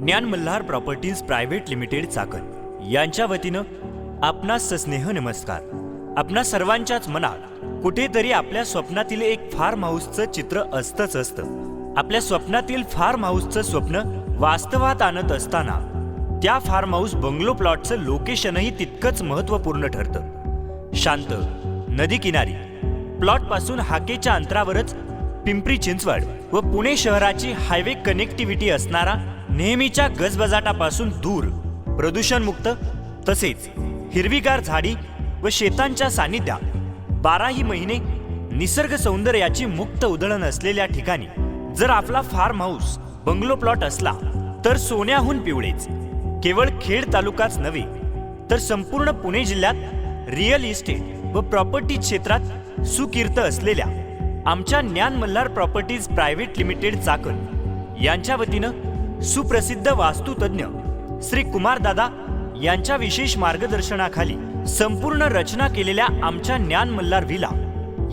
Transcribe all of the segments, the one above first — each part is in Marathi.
Dnyan Malhar properties private limited Chakan. यांच्या वतीनं आपणास स्नेह नमस्कार. आपणा सर्वांच्याच मनात कुठेतरी आपल्या स्वप्नातील एक फार्म हाऊसचं चित्र असतंच असतं. आपल्या स्वप्नातील फार्म हाऊसचं स्वप्न वास्तवात आणत असताना त्या फार्म हाऊस बंगलो प्लॉटचं लोकेशनही तितकंच महत्त्वपूर्ण ठरतं. शांत नदी किनारी हाकेच्या अंतरावरच पिंपरी चिंचवड व पुणे शहराची हायवे कनेक्टिव्हिटी असणारा नेहमीच्या गजबजाटापासून दूर प्रदूषणमुक्त तसेच हिरवीगार झाडी व शेतांच्या सानिध्यात बाराही महिने निसर्ग सौंदर्याची मुक्त उधळण असलेल्या ठिकाणी जर आपला फार्म हाऊस बंगलो प्लॉट असला तर सोन्याहून पिवळेच. केवळ खेड तालुकाच नव्हे तर संपूर्ण पुणे जिल्ह्यात रिअल इस्टेट व प्रॉपर्टी क्षेत्रात सुकीर्त असलेल्या आमच्या Dnyan Malhar properties private limited Chakan यांच्या वतीनं सुप्रसिद्ध वास्तुतज्ञ श्री कुमारदादा यांच्या विशेष मार्गदर्शनाखाली संपूर्ण रचना केलेल्या आमच्या ज्ञान मल्हार व्हिला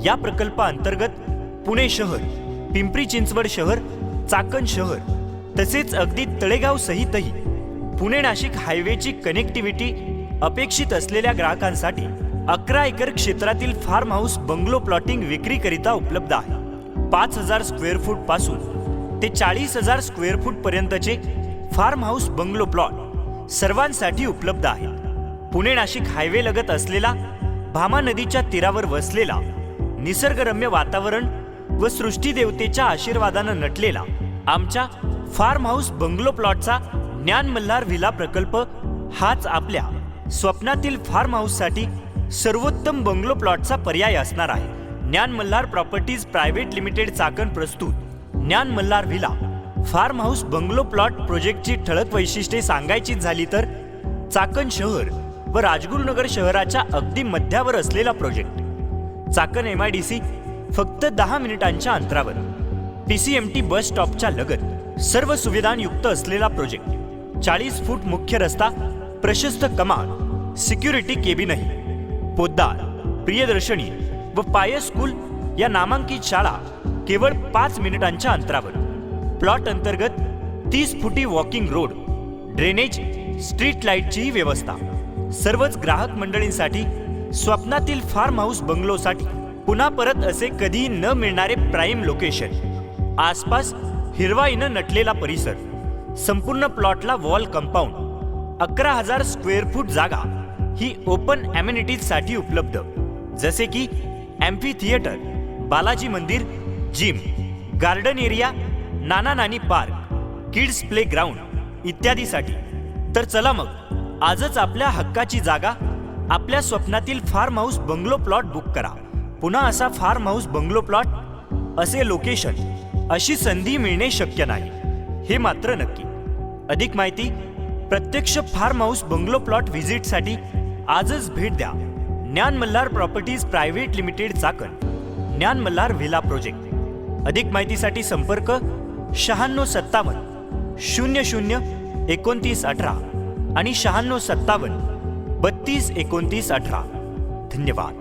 या प्रकल्पाअंतर्गत पुणे शहर पिंपरी चिंचवड शहर चाकण शहर तसेच अगदी तळेगाव सहितही पुणे नाशिक हायवेची कनेक्टिव्हिटी अपेक्षित असलेल्या ग्राहकांसाठी अकरा एकर क्षेत्रातील फार्म हाऊस बंगलो प्लॉटिंग विक्रीकरिता उपलब्ध आहे. पाच हजार स्क्वेअर फूटपासून ते चाळीस हजार स्क्वेअर फूट पर्यंतचे फार्म हाऊस बंगलो प्लॉट सर्वांसाठी उपलब्ध आहे. पुणे नाशिक हायवे लगत असलेला भामा नदीच्या तीरावर वसलेला निसर्गरम्य वातावरण व सृष्टी देवतेच्या आशीर्वादानं नटलेला आमच्या फार्म हाऊस बंगलो प्लॉटचा ज्ञान मल्हार व्हिला प्रकल्प हाच आपल्या स्वप्नातील फार्म हाऊससाठी सर्वोत्तम बंगलो प्लॉटचा पर्याय असणार आहे. Dnyan Malhar properties private limited Chakan प्रस्तुत Dnyan Malhar villa. Farm house bungalow plot प्रोजेक्टची ठळक वैशिष्ट्ये सांगायची झाली तर चाकण शहर व राजगुरुनगर शहराच्या अगदी मध्यावर असलेला project. Chakan M I D C फक्त दहा मिनिटांच्या अंतरावर. P C M T bus स्टॉपच्या लगत सर्व सुविधांयुक्त असलेला प्रोजेक्ट. चाळीस फूट मुख्य रस्ता प्रशस्त कमान सिक्युरिटी केबिनही पोद्दार प्रियदर्शनी व पायस स्कूल या नामांकित शाळा केवळ पाच मिनिटांच्या अंतरावर. प्लॉट अंतर्गत तीस फुटी वॉकिंग रोड ड्रेनेज स्ट्रीट लाईटचीही व्यवस्था. सर्वच ग्राहक मंडळींसाठी स्वप्नातील फार्म हाऊस बंगलोसाठी पुन्हा परत असे कधीही न मिळणारे प्राईम लोकेशन आसपास हिरवाईनं नटलेला परिसर. संपूर्ण प्लॉटला वॉल कंपाऊंड अकरा हजार स्क्वेअर फूट जागा. ही ओपन ॲम्युनिटीजसाठी उपलब्ध. जसे की ॲम्फी थिएटर बालाजी मंदिर जिम गार्डन एरिया नाना नानी पार्क किड्स प्ले ग्राउंड इत्यादीसाठी. तर चला मग आजच आपल्या हक्काची जागा आपल्या स्वप्नातील farm house bungalow plot book करा. पुन्हा असा फार्म हाऊस बंगलो प्लॉट असे लोकेशन अशी संधी मिळणे शक्य नाही. हे मात्र नक्की. अधिक माहिती प्रत्यक्ष फार्म हाऊस बंगलो प्लॉट व्हिजिटसाठी आजच भेट द्या. Dnyan Malhar properties private limited Chakan Dnyan Malhar villa project. अधिक माहितीसाठी संपर्क शहाण्णव सत्तावन्न शून्य शून्य एकोणतीस अठरा आणि शहाण्णव सत्तावन्न बत्तीस एकोणतीस अठरा. धन्यवाद.